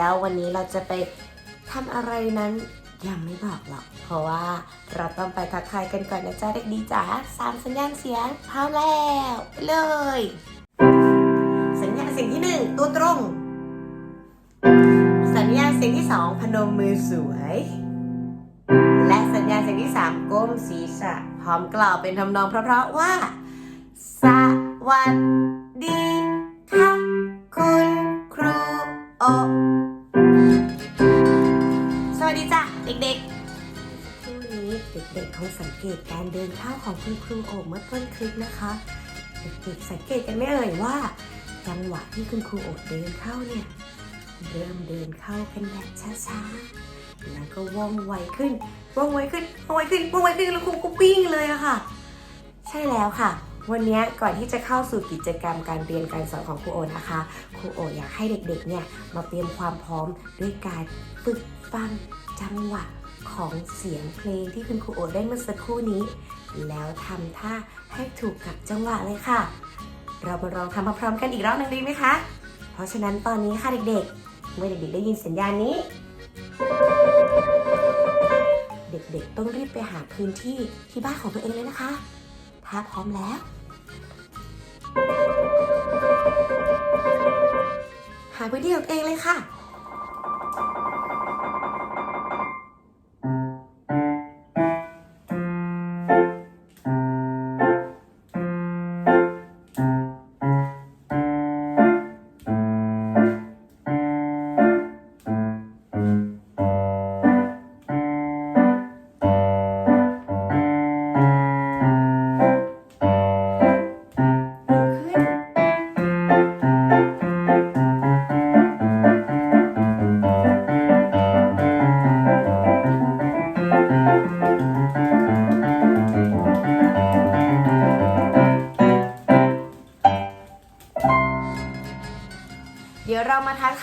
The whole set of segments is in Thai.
แล้ววันนี้เราจะไปทำอะไรนั้นยังไม่บอกหรอก เพราะว่าเราต้องไปทักทายกันก่อนนะจ๊ะเด็กดีจ๋าสามสัญญาณเสียงพร้อมแล้วไปเลย สัญญาณเสียงที่หนึ่งตัวตรง สัญญาณเสียงที่สองพนมมือสวย และสัญญาณเสียงที่สามก้มศีรษะพร้อมกล่าวเป็นทำนองเพราะๆว่า สวัสดี ด็กๆคงสังเกตการเดินเข้าของคุณครูโอเมื่อต้นคลิปนะคะ เด็กๆสังเกตกันไหมเอ่ยว่า จังหวะที่คุณครูโอเดินเข้าเนี่ยเริ่มเดินเข้ากันแบบช้าๆ แล้วก็ว่องไวขึ้น ว่องไวขึ้น ว่องไวขึ้น ว่องไวขึ้น แล้วครูก็วิ่งเลยอะค่ะ ใช่แล้วค่ะ วันนี้ก่อนที่จะเข้าสู่กิจกรรมการเรียนการสอนของครูโอนะคะ ครูโออยากให้เด็กๆ เนี่ยมาเตรียมความพร้อมด้วยการฝึกฟังจังหวะ ของเสียงเพลงที่คุณครูโอได้เมื่อสักครู่นี้ แล้วทำท่าให้ถูกกับจังหวะเลยค่ะ เรามาลองทำพร้อมๆกันอีกรอบหนึ่งดีไหมคะ เพราะฉะนั้นตอนนี้ค่ะเด็กๆ เมื่อเด็กๆได้ยินสัญญาณนี้ เด็กๆต้องรีบไปหาพื้นที่ที่บ้านของตัวเองเลยนะคะ ถ้าพร้อมแล้ว หาพื้นที่ของตัวเองเลยค่ะ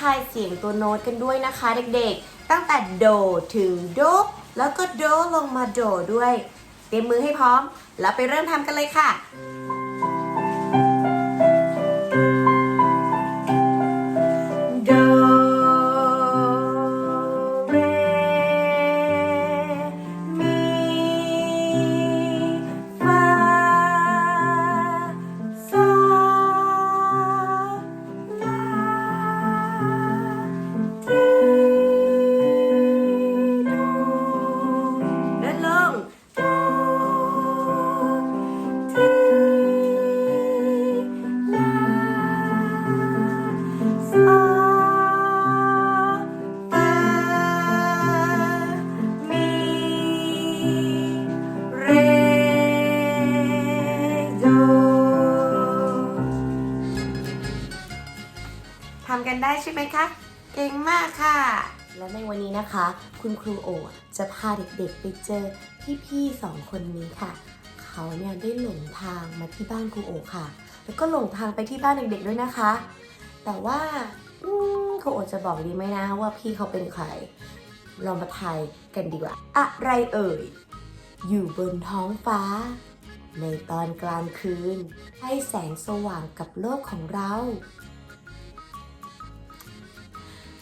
ายเสียงตัวโน้ตกันด้วยนะคะเด็กๆ ตั้งแต่โดถึงโด แล้วก็โดลงมาโดด้วย เตรียมมือให้พร้อม แล้วไปเริ่มทำกันเลยค่ะ ได้ใช่ไหมคะ เก่งมากค่ะ และในวันนี้นะคะ คุณครูโอจะพาเด็กๆไปเจอพี่ๆสองคนนี้ค่ะ เขาเนี่ยได้หลงทางมาที่บ้านครูโอค่ะ แล้วก็หลงทางไปที่บ้านเด็กๆด้วยนะคะ แต่ว่าครูโอจะบอกดีไหมนะว่าพี่เขาเป็นใครเรามาทายกันดีกว่า อะไรเอ่ย อยู่บนท้องฟ้า ในตอนกลางคืน ให้แสงสว่างกับโลกของเรา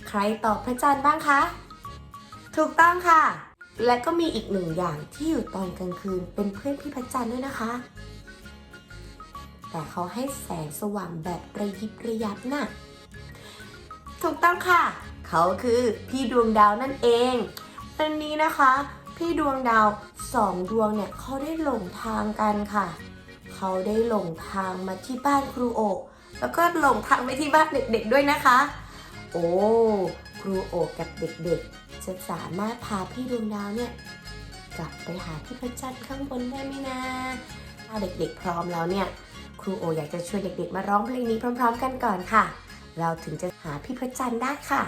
ใครตอบพระจันทร์บ้างคะ ถูกต้องค่ะ และก็มีอีกหนึ่งอย่างที่อยู่ตอนกลางคืนเป็นเพื่อนพี่พระจันทร์ด้วยนะคะ แต่เขาให้แสงสว่างแบบระยิบระยับน่ะถูกต้องค่ะ เขาคือพี่ดวงดาวนั่นเองตอนนี้นะคะ พี่ดวงดาวสองดวงเนี่ยเขาได้หลงทางกันค่ะ เขาได้หลงทางมาที่บ้านครูโอแล้วก็หลงทางไปที่บ้านเด็กๆด้วยนะคะ โอ้ ครูโอกกับเด็กๆ จะสามารถพาพี่ดวงดาวเนี่ย กลับไปหาพี่พระจันทร์ข้างบนได้ไหมนะ ถ้าเด็กๆพร้อมแล้วเนี่ย ครูโออยากจะชวนเด็กๆ มาร้องเพลงนี้พร้อม ๆ กันก่อนค่ะ เราถึงจะหาพี่พระจันทร์ได้ค่ะ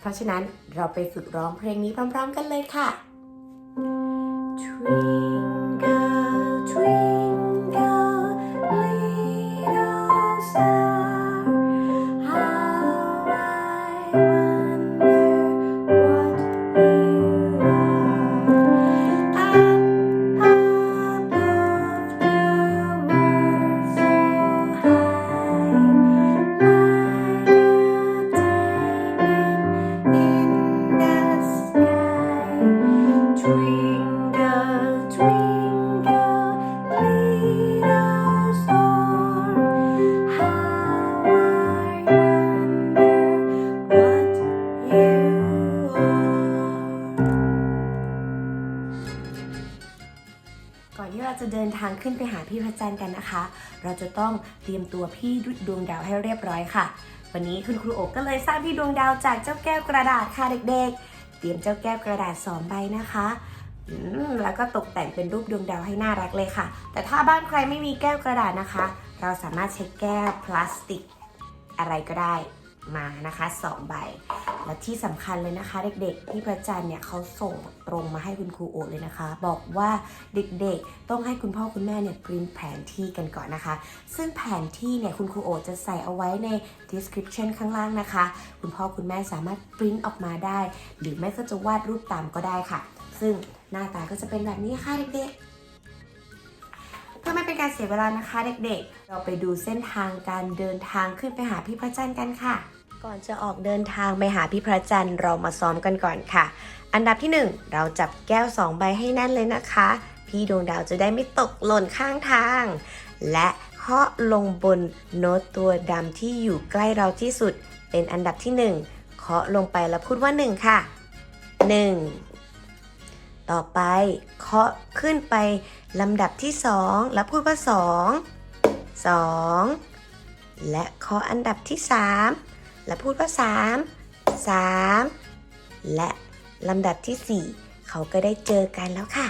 เพราะฉะนั้นเราไปฝึกร้องเพลงนี้พร้อม ๆ กันเลยค่ะ Twinkle, พี่พระจันทร์กันนะคะ เราจะต้องเตรียมตัวพี่ดวงดาวให้เรียบร้อยค่ะ วันนี้คุณครูโอบก็เลยสร้างพี่ดวงดาวจากเจ้าแก้วกระดาษค่ะเด็กๆ เตรียมเจ้าแก้วกระดาษสองใบนะคะแล้วก็ตกแต่งเป็นรูปดวงดาวให้น่ารักเลยค่ะ แต่ถ้าบ้านใครไม่มีแก้วกระดาษนะคะ เราสามารถใช้แก้วพลาสติกอะไรก็ได้ มานะคะสองใบ และที่สำคัญเลยนะคะ เด็กๆพี่ประจันทร์เนี่ยเขาส่งตรงมาให้คุณครูโอเลยนะคะ บอกว่าเด็กๆต้องให้คุณพ่อคุณแม่เนี่ยปริ้นแผนที่กันก่อนนะคะ ซึ่งแผนที่เนี่ยคุณครูโอจะใส่เอาไว้ใน description ข้างล่างนะคะ คุณพ่อคุณแม่สามารถปริ้นออกมาได้ หรือไม่ก็จะวาดรูปตามก็ได้ค่ะ ซึ่งหน้าตาก็จะเป็นแบบนี้ค่ะเด็กๆเพื่อไม่เป็นการเสียเวลานะคะเด็กๆ เราไปดูเส้นทางการเดินทางขึ้นไปหาพี่พระจันทร์กันค่ะ ก่อนจะออกเดินทางไปหาพี่พระจันทร์เรามาซ้อมกันก่อนค่ะ อันดับที่ 1 เราจับแก้ว 2 ใบให้แน่นเลยนะคะ พี่ดวงดาวจะได้ไม่ตกหล่นข้างทาง และเคาะลงบนโน้ตตัวดำที่อยู่ใกล้เราที่สุด เป็นอันดับที่ 1 เคาะลงไปแล้วพูดว่า 1 ค่ะ 1 ต่อไปเคาะขึ้นไปลำดับที่ 2 แล้วพูดว่า 2 2 และเคาะอันดับที่ 3 และพูดว่า 3 3 และลำดับที่ 4 เขาก็ได้เจอกันแล้วค่ะ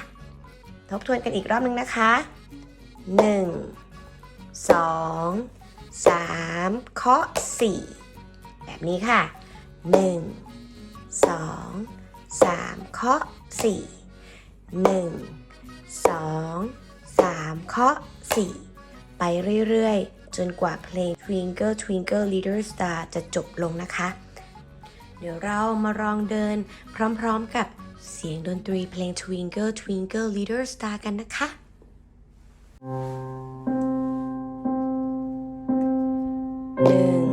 ทบทวนกันอีกรอบนึงนะคะ 1 2 3 เคาะ 4 แบบนี้ค่ะ 1 2 3 เคาะ 4 1 2 3 เคาะ 4 ไปเรื่อย ๆ จนกว่าเพลง Twinkle Twinkle Little Star จะจบลงนะคะ เดี๋ยวเรามาลองเดินพร้อมๆกับเสียงดนตรีเพลง Twinkle Twinkle Little Star กันนะคะ หนึ่ง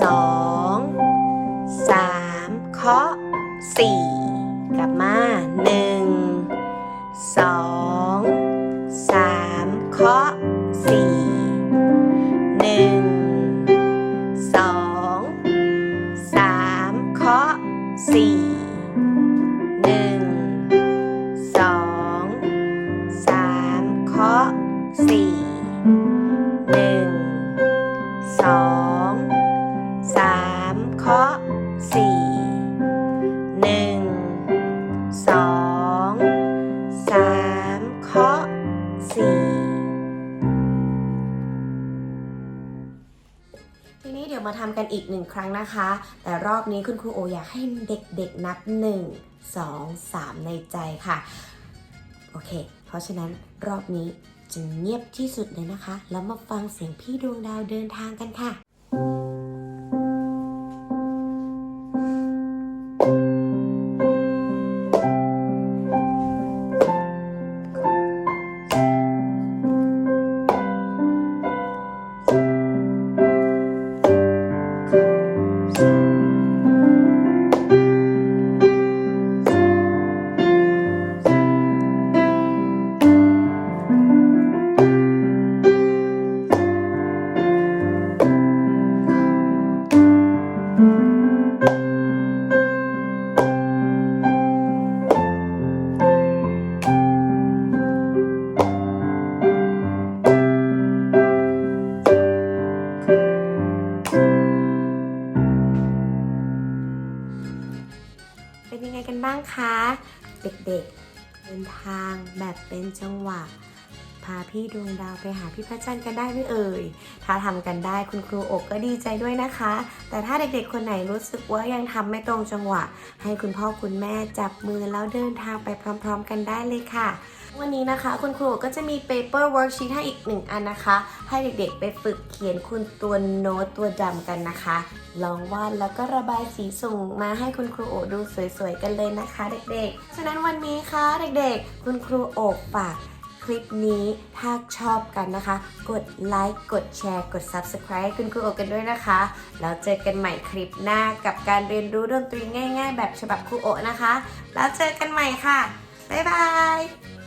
สอง สามเคาะสี่กลับมาหนึ่ง ทีนี้เดี๋ยวมาทำกันอีกหนึ่งครั้งนะคะ แต่รอบนี้คุณครูโออยากให้เด็กๆนับ 1 2 3 ในใจค่ะ โอเค เพราะฉะนั้นรอบนี้จะเงียบที่สุดเลยนะคะ แล้วมาฟังเสียงพี่ดวงดาวเดินทางกันค่ะ เป็นยังไงกันบ้างคะ เด็กๆเดินทางแบบเป็นจังหวะาพี่ดวงดาวไปหาพี่พระจันทร์กันได้ไหมเอ่ย ถ้าทำกันได้คุณครูอกก็ดีใจด้วยนะคะ แต่ถ้าเด็กๆคนไหนรู้สึกว่ายังทำไม่ตรงจังหวะ ให้คุณพ่อคุณแม่จับมือแล้วเดินทางไปพร้อมๆ กันได้เลยค่ะ วันนี้นะคะคุณครูก็จะมี paper worksheet ให้อีกหนึ่งอันนะคะ ให้เด็กๆไปฝึกเขียนคุณตัวโน้ตตัวดำกันนะคะ ลองวาดแล้วก็ระบายสีส่งมาให้คุณครูโอดูสวยๆกันเลยนะคะ เด็กๆ ฉะนั้นวันนี้ค่ะเด็กๆ คุณครูโอฝาก ลิปนี้ถ้าชอบกันนะคะ กดไลค์กดแชร์ กด subscribe ให้คุณครูโอกันด้วยนะคะ แล้วเจอกันใหม่คลิปหน้ากับการเรียนรู้ดนตรีง่าย ๆ แบบฉบับครูโอนะคะ แล้วเจอกันใหม่ค่ะ บ๊ายบาย